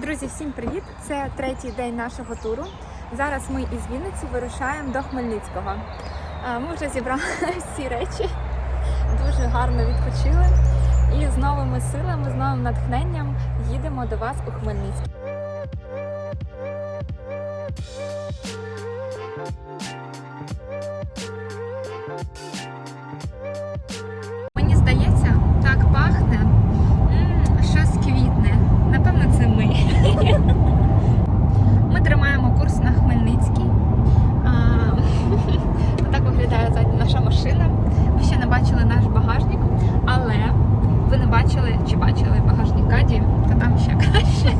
Друзі, всім привіт! Це третій день нашого туру. Зараз ми із Вінниці вирушаємо до Хмельницького. Е, Ми вже зібрали всі речі, дуже гарно відпочили. І з новими силами, з новим натхненням їдемо до вас у Хмельницький. Бачили чи багажник Каді, то там ще краще.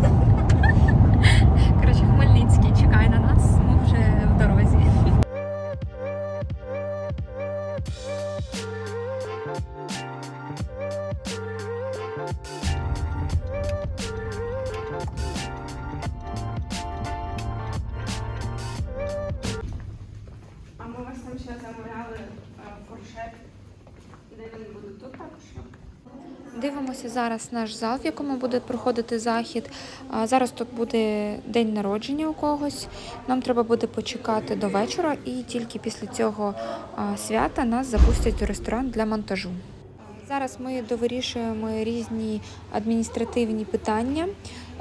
Дивимося зараз наш зал, в якому буде проходити захід. Зараз тут буде день народження у когось. Нам треба буде почекати до вечора, і тільки після цього свята нас запустять у ресторан для монтажу. Зараз ми довирішуємо різні адміністративні питання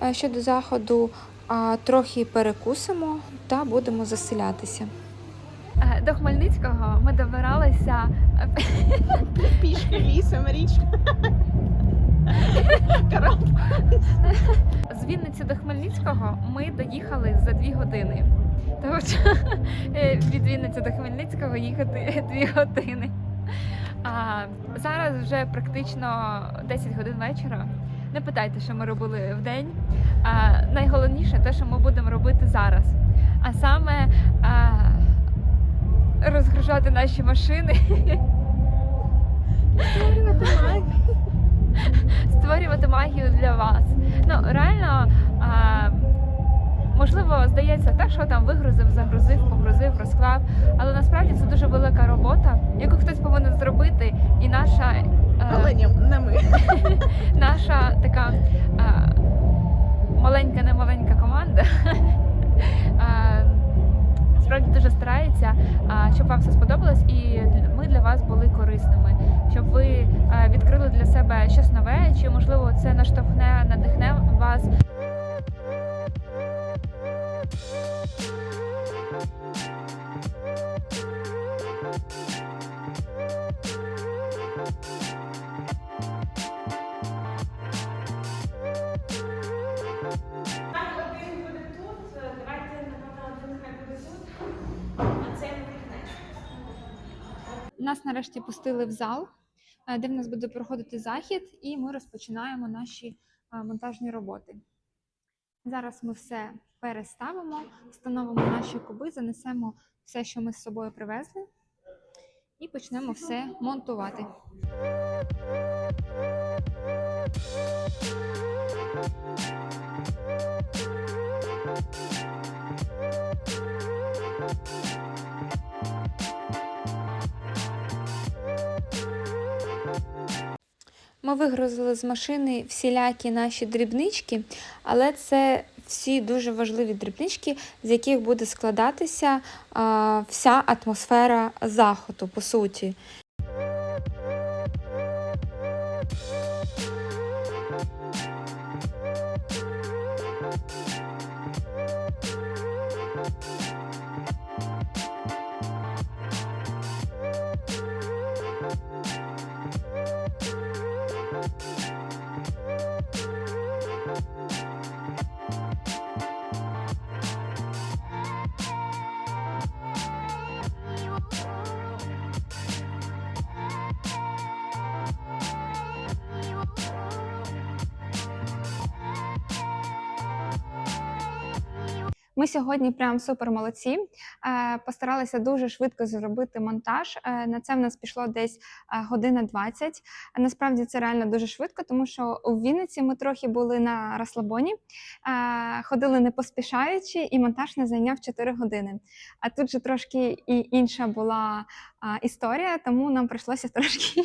е, щодо заходу, а трохи перекусимо та будемо заселятися. Е, До Хмельницького ми добиралися Пішки лісом, річка. З Вінниці до Хмельницького ми доїхали за дві години. Тому що е, від Вінниці до Хмельницького їхати дві години. А зараз вже практично 10 годин вечора. Не питайте, що ми робили в день. А, найголовніше те, що ми будемо робити зараз. А саме а, розгружати наші машини, створювати магію для вас. Ну реально, а, можливо, здається так, що там вигрузив, загрузив, погрузив, розклав. Але насправді це дуже велика робота, яку хтось повинен зробити, і наша. е, Але ні, не ми. наша така маленька, не маленька команда а, справді дуже старається, щоб вам все сподобалось, і ми для вас були корисними, щоб ви відкрили для себе щось нове, чи можливо це наштовхне, надихне вас. Нас нарешті пустили в зал, е, де в нас буде проходити захід, і ми розпочинаємо наші е, монтажні роботи. Зараз ми все переставимо, встановимо наші куби, занесемо все, що ми з собою привезли, і почнемо все монтувати. Ми вигрузили з машини всілякі наші дрібнички, але це всі дуже важливі дрібнички, з яких буде складатися а, вся атмосфера заходу, по суті. Ми сьогодні прям супер молодці. Е, Постаралися дуже швидко зробити монтаж. Е, На це в нас пішло десь е, година 20. Е, Насправді це реально дуже швидко, тому що у Вінниці ми трохи були на розслабоні, ходили не поспішаючи, і монтаж не зайняв 4 години. А тут же трошки і інша була історія, тому нам прийшлося трошки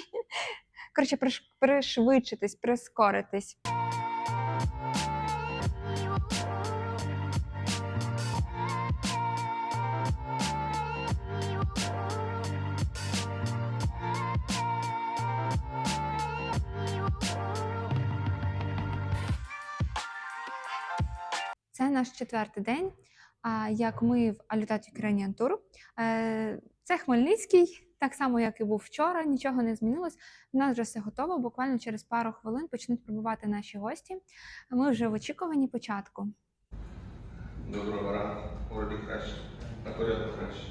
коротше пришвидшитись, прискоритись. Це наш четвертий день, як ми в Алютаті Ukrainian Tour. Е, Це Хмельницький, так само, як і був вчора, нічого не змінилось. У нас вже все готово. Буквально через пару хвилин почнуть прибувати наші гості. Ми вже в очікуванні початку. Доброго ранку, вроді краще, на порядок краще.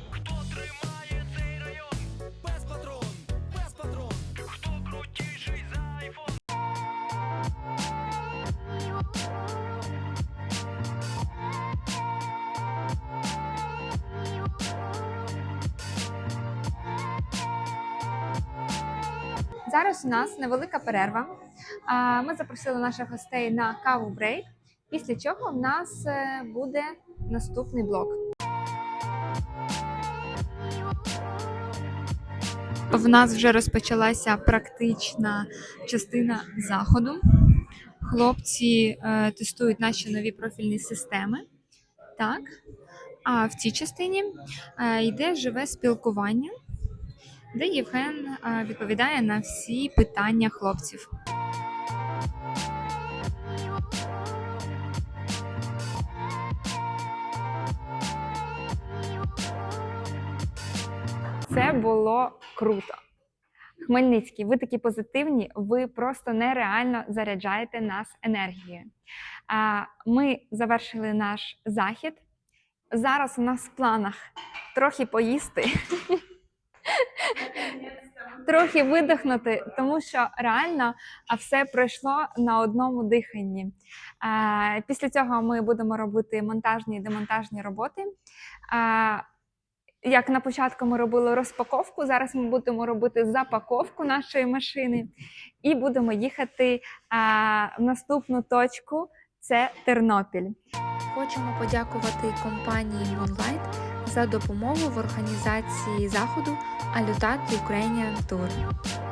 Зараз у нас невелика перерва. Ми запросили наших гостей на каву брейк, після чого в нас е, буде наступний блок. В нас вже розпочалася практична частина заходу. Хлопці е, тестують наші нові профільні системи. Так. А в цій частині е, йде живе спілкування де Євген відповідає на всі питання хлопців. Це було круто. Хмельницький, ви такі позитивні, ви просто нереально заряджаєте нас енергією. Ми завершили наш захід. Зараз у нас в планах трохи поїсти трохи видихнути, тому що реально все пройшло на одному диханні. Після цього ми будемо робити монтажні і демонтажні роботи. Як на початку ми робили розпаковку, зараз ми будемо робити запаковку нашої машини і будемо їхати в наступну точку. Це Тернопіль. Хочемо подякувати компанії Moonlight за допомогу в організації заходу Алютат Ukrainian Tour.